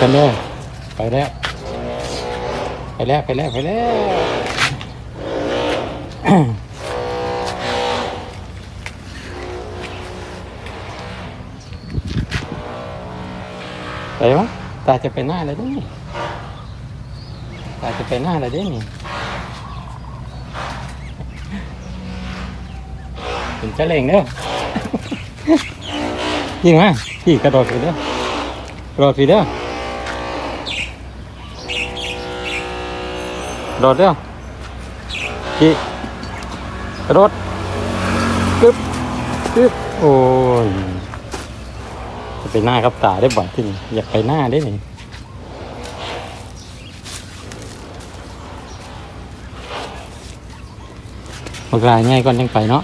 กันเด้อไปแล้ว ไปแล้ว ไปแล้ว ไปแล้วไปวะตาจะไปหน้าเลยเด้นี่ตาจะไปหน้าเลยเด้วยนี่เป็นเจ้าเล่งเด้อยิงมาพี่กระโดดไปเด้อกระโดดไปเด้อ โดดเร็วขี่ระโดดกึ๊บกึ๊บโอ้ยจะไปหน้ากับตาได้บ่อยที่นี่อยากไปหน้าได้นี่บักลายง่ายก่อนยังไปเนาะ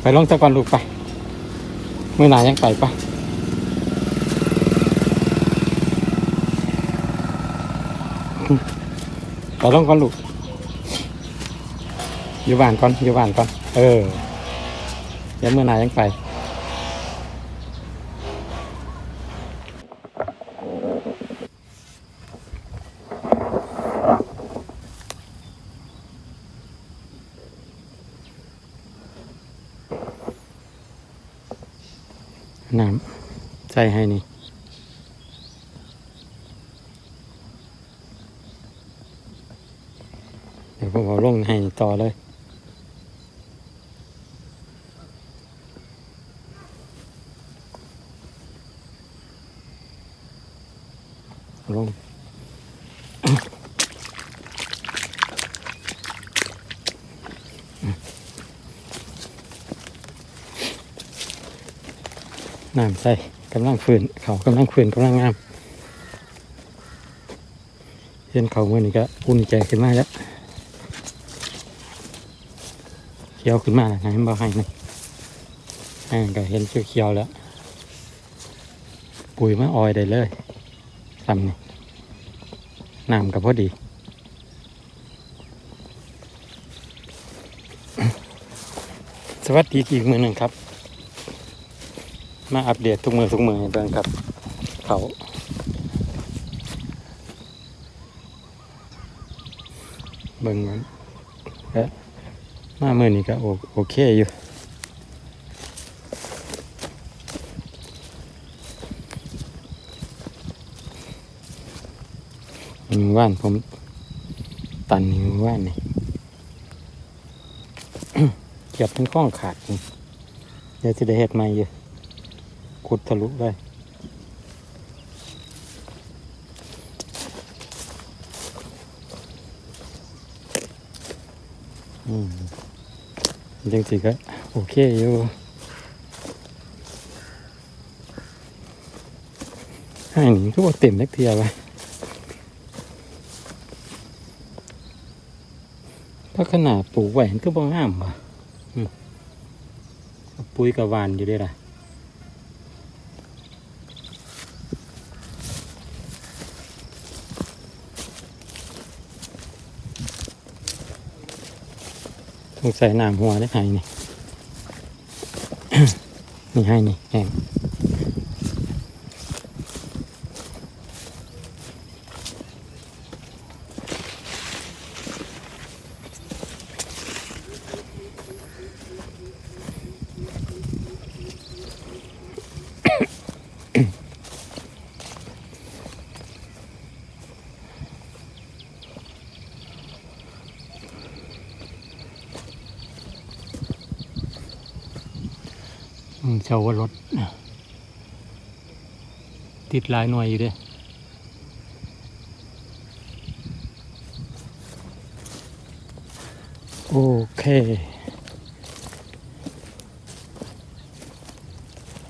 ไปลงตะกอนลูกไปเมื่อไหนายังไปปะ ไปลงก่อนลูกอยู่บ้านก่อนอยู่บ้านก่อน เออเดี๋ยวเมื่อหนายังไปน้ำใส่ให้นี่ เดี๋ยวผมเอาลงให้ ต่อเลย ลงน้ำใส่กำลังฝืนเขากำลังฝืนกำลังงามเห็นเขาเมื่อนี้ก็อุ่นใจขึ้นมาแล้วเขียวขึ้นมาไหนมันบ่ให้นี่อ่าก็เห็นเขียวๆแล้ว ปุ๋ยมาออยได้เลยทำนี่น้ำกับพอดีสวัสดีอีกมือหนึ่งครับ มาอัปเดตทุกมือทุกมือให้เบิ่งครับ เขาเบิ่งมันและ มามือนี้ก็โอโอเคอยู่มือว่านผมตันนี่มือว่านนี่เก็บเป็นข้องขาดนี่เดี๋ยวจะได้เห็ดใหม่อยู่ขุดทะลุได้อืม จังสิก็โอเคอยู่ให้หนิก็บอกเต็มนักเทียไปถ้าขนาดปลูกไว้มันก็บ่งามว่ะอือปุ๋ยกับวานอยู่ด้ล่ะ งใส่น้ำหัวได้ให้นี่ นี่ให้นี่แห้งาว่ารถติดลายหน่วยอยู่เด้โอเค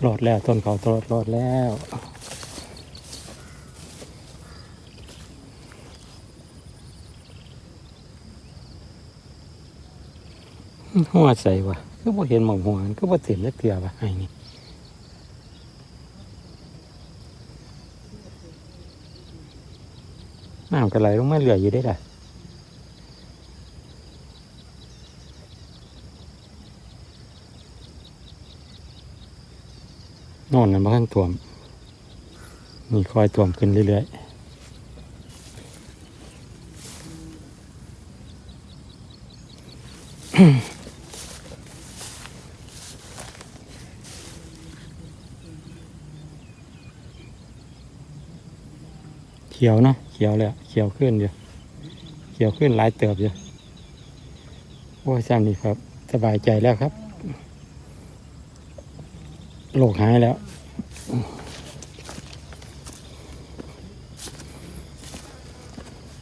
รอดแล้วต้นเขาตรอดรอดแล้วหัวใส่วะ ก็บ่เห็นหมองหัวนก็บ่เต็มแล้วเกลือวะไอ้นี่น้ำกระไหลลงมาเหลืออยู่ได้ล่ะโน่นนั่นบ้านท่วม นี่คอยท่วมขึ้นเรื่อยๆ ขียวเนาะเขียวเลยเขียวขึ้นอยู่เขียวขึ้นหลายเติบอยู่โอ้ยซ้ำนี่ครับ สบายใจแล้วครับโรคหายแล้ว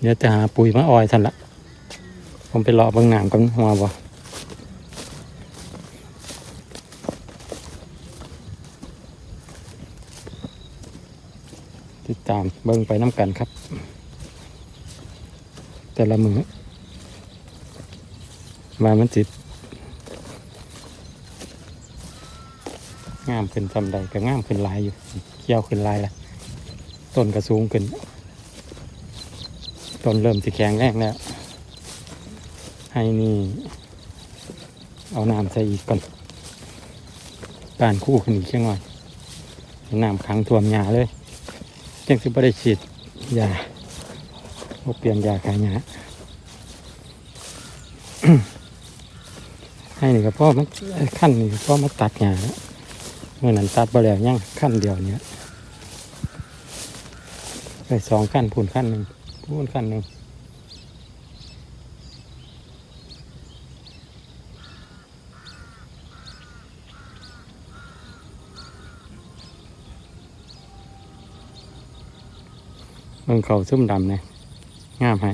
เดี๋ยวจะหาปุ๋ยมาออยทันละ ผมไปรอเบางหนามกันหัวบ่ ตามเบิ่งไปน้ำกันครับ แต่ละมือว่ามันจิตงามขึ้นทำใดก็งามขึ้นลายอยู่เขี้ยวขึ้นลายละต้นก็สูงขึ้นต้นเริ่มสิแข็งแรงแล้ว ให้นี่ เอาน้ำใส่อีกก่อนปานคู่ขึ้นอีกเชียงหน่อยน้ำขังท่วมหญ้าเลย จังสิบ่ได้ฉีดยาเปลี่ยนยาขายยาให้นี่ก็พ่อมันขั้นนี่ก็พ่อมาตัดหญ้าเมื่อนั้นตัดไปแล้วยังขั้นเดียวเนี้ยไปสองขั้นพูนขั้นหนึ่งพูนขั้นหนึ่ง เบิ่งเขาซุ่มดำเนี่ยงามให้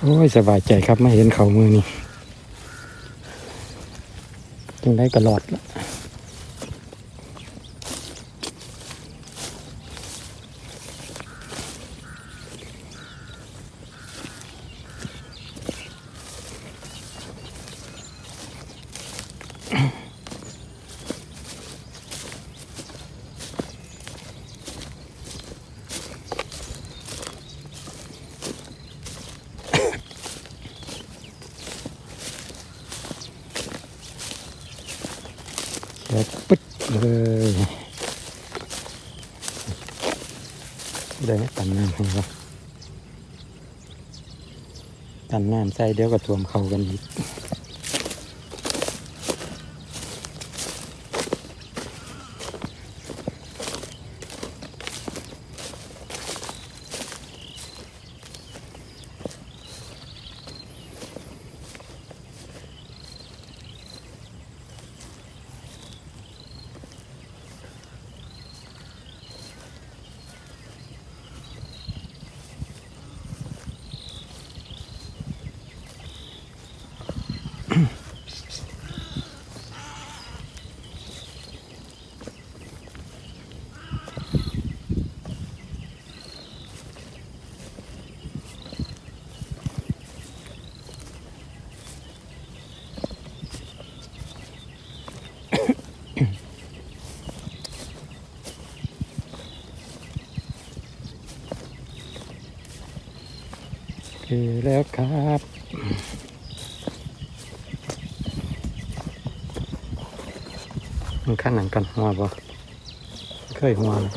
โอ้ย สบายใจครับไม่เห็นเขามือนี่จึงได้กระหลอดละเขียวปึ๊ดเลย ได้ตันน้ำให้ครับตันน้ำใส่เดี๋ยวก็ท่วมเขากันอีก แล้วครับมันขั้นหนังกันหัวบ่เคยหัวเลย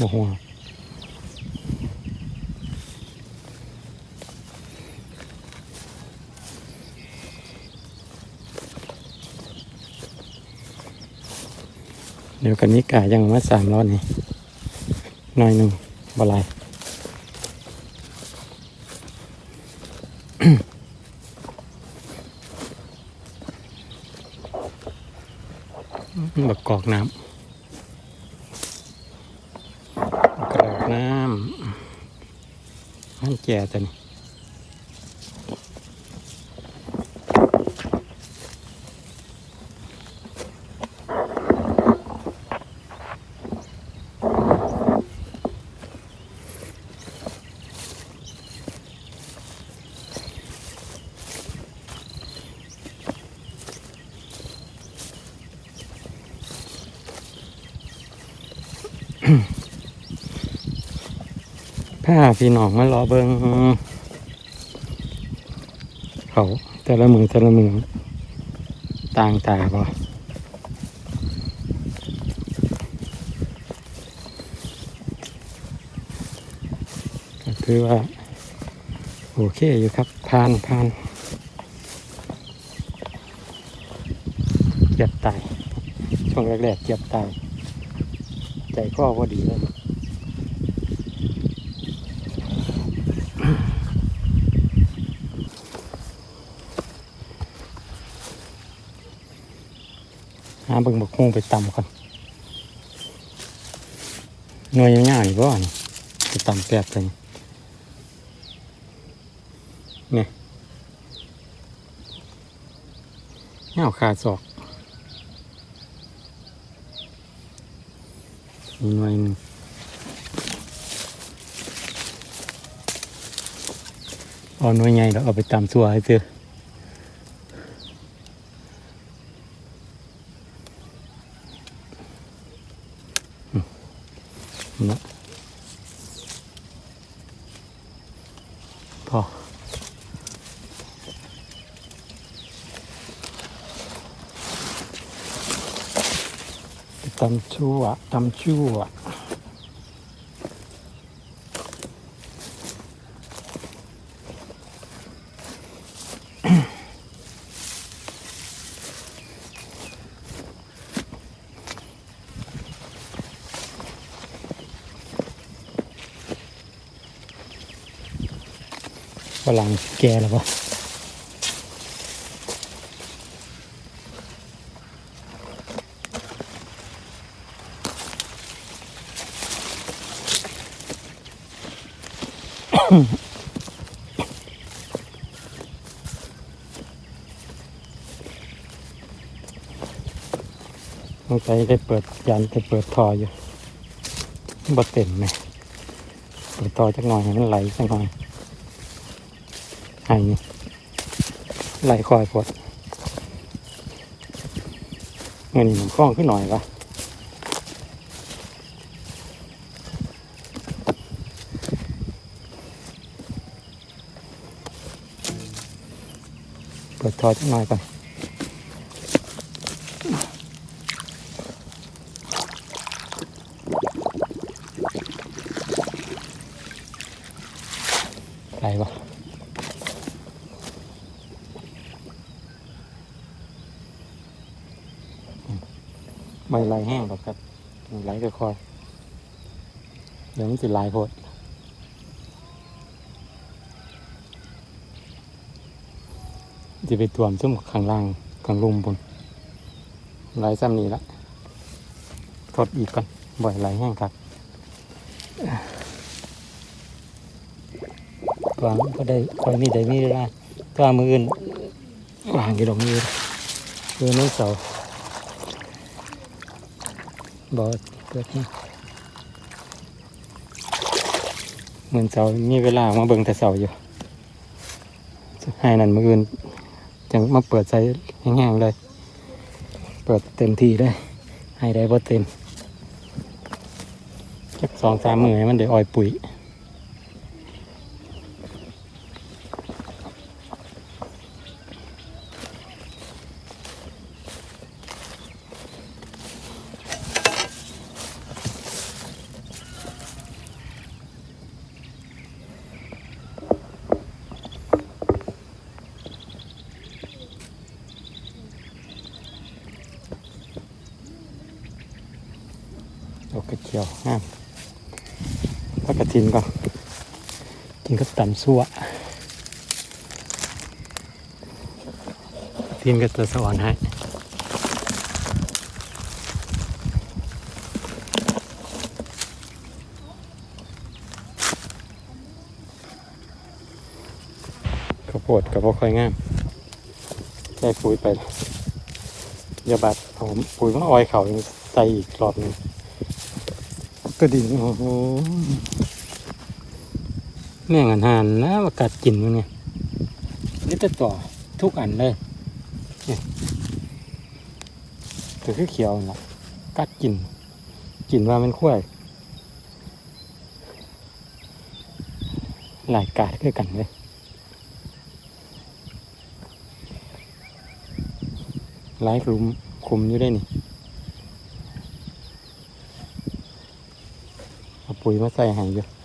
บ่หัวเดี๋ยวกันนี้กายังมาสามรอยนี่หน่อยหนึ่งบลายบักกอกน้ำบักกอกน้ำมัน พี่น้องมารอเบิงเขาแต่ละมือแต่ละมือต่างตาบ่ก็คือว่า โอเคอยู่ครับผ่านผ่านเกียบตายช่วงแรกๆเกียบตายใจก็พอดีเลย หาเบิ่งบักฮวงไปตำก่อนหน่วยยาวๆนี่บ่นี่ไปตำแป๊บกันนี่ยเงาขาดศอกมีหน่วยหนึงเอาหน่วยใหญ่แล้วเอาไปตำสัวให้เจอ พอตำชั่วตำชั่ว ฝรั่งแก่แล้วปะลงไปได้เปิดยันได้เปิดทออยู่บ่เต็มไหมเปิดทอจักหน่อยให้มันไหลจักหน่อย ให้ไหลคอยพดเงินมันคล้องขึ้นหน่อยปะเปิดทอจังหน่อยก่อนไหลวะ ไม่ไหล แห้งหรอกครับไหลก็คอย เดี๋ยวมันจะลายโพดจะไปตวมซุ่มข้างล่างข้างลุมบนไหลซ้ำนี้ละทดอีกก่อนบ่อยไหลแห้งครับวางก็ได้คอยนี่ได้มีเวลาถ้ามืออื่นวางกี่ดอกมือมือนู้นเสา บอเกิดนี่เหมือนเสามีเวลามาเบิ่งแต่เสาอยู่ให้นั่นมื่ออื่นจังมาเปิดใส่แห้งๆเลย เปิดเต็มที่ได้ ให้ได้บ่เต็มจักสองสามมือให้มันได้อ่อยปุ๋ยดอกกระเจียวงามพั กินก่อนกินกับตำซั่วทินก็จะสอนให้ข้าวโพดกับพวกค่อยง่ามใส่ปุ๋ยไปอย่าบัดผมปุ๋ยมันอ้อยเขาใส่อีกรอบนึงก็ดีโอ้โห แม่งอันหานนะว่ากัดกินมันเนี่ยนี่จะต่อทุกอันเลยเนี่ยตัวคือเขียวนั่นล่ะกัดกิน กินว่ามันขั้วหลายกาดคือกันเลยหลายกลุ่มคุมอยู่ได้นี่เอาปุ๋ยมาใส่ให้อยู่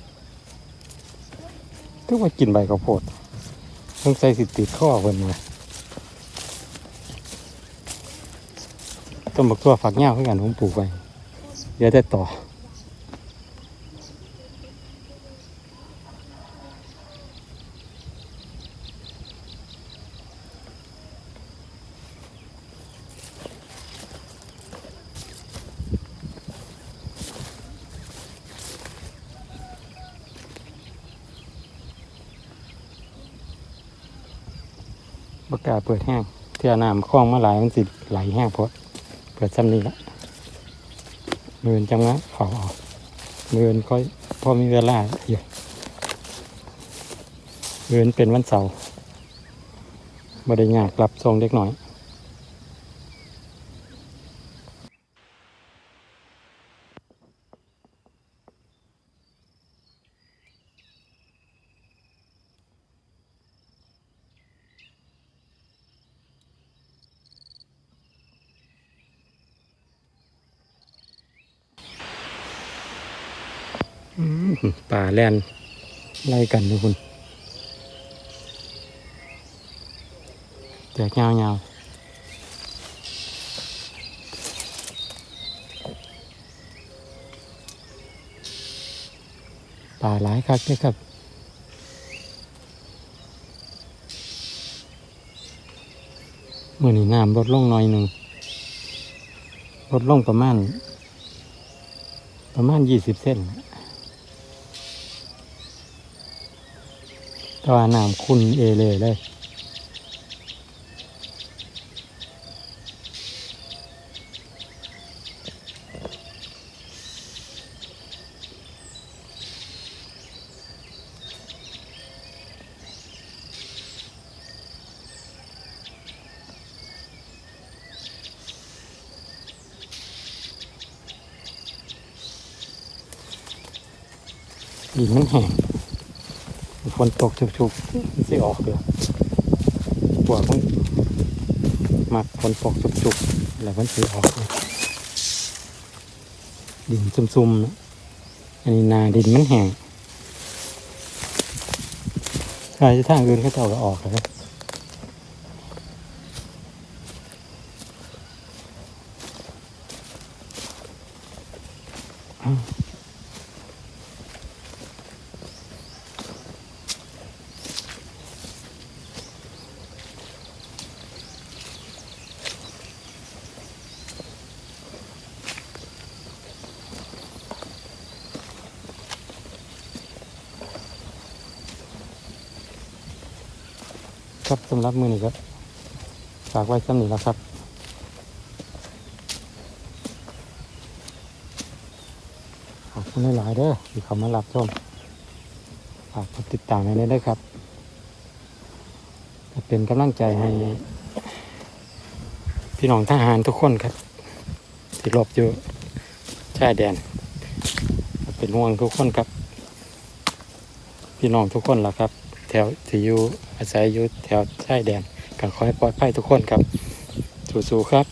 ทุกว่ากินใบข้าวโพดต้องใส่สิติดข้อเพิ่นเลยต้นบักตัวฝักเง่าคือกันผมปลูกไปเดี๋ยวแต่ต่อ บ กล้าเปิดแห้งเที่ยน้ำคลองมาหลายมันสิไหลแห้งพดเปิดซ้ำนี้ละมือนจังนะเขาออกมือนก็พอมีเวลาอยู่มือนเป็นวันเสาร์บริงากกลับทรงเล็กน้อย ป่าแลนไล่กันทุกคนแตกยาวๆป่าหลายคักเลยครับเมื่อนี้น้ำลดลงหน่อยหนึ่งลดลงประมาณ ประมาณยี่สิบเส้น ต่ว่าน้ำคุณเอเลยเลยดินมันแห้ง ฝนตกชุกๆมันสิออกเด้อปวกมันมักฝนตกชุกๆแล้วมันสิออกดินซุ่มๆนะอันนี้นาดินมันแห้งใครจะทางอื่นเขาเจ้าก็ออกแล้ว ครับสำหรับมือนี้ก็ฝากไว้สำนี้แล้วครับขอบคุณหลายๆเด้อที่เขามารับชมฝากกดติดตามให้ได้ด้วยครับก็เป็นกำลังใจให้พี่น้องทหารทุกคนครับที่รบอยู่ชายแดน เป็นห่วงทุกคนครับ พี่น้องทุกคนล่ะครับ แถวที่อยู่อาศัยอยู่แถวชายแดนก็ขอให้ปลอดภัยทุกคนครับสู้ๆครับ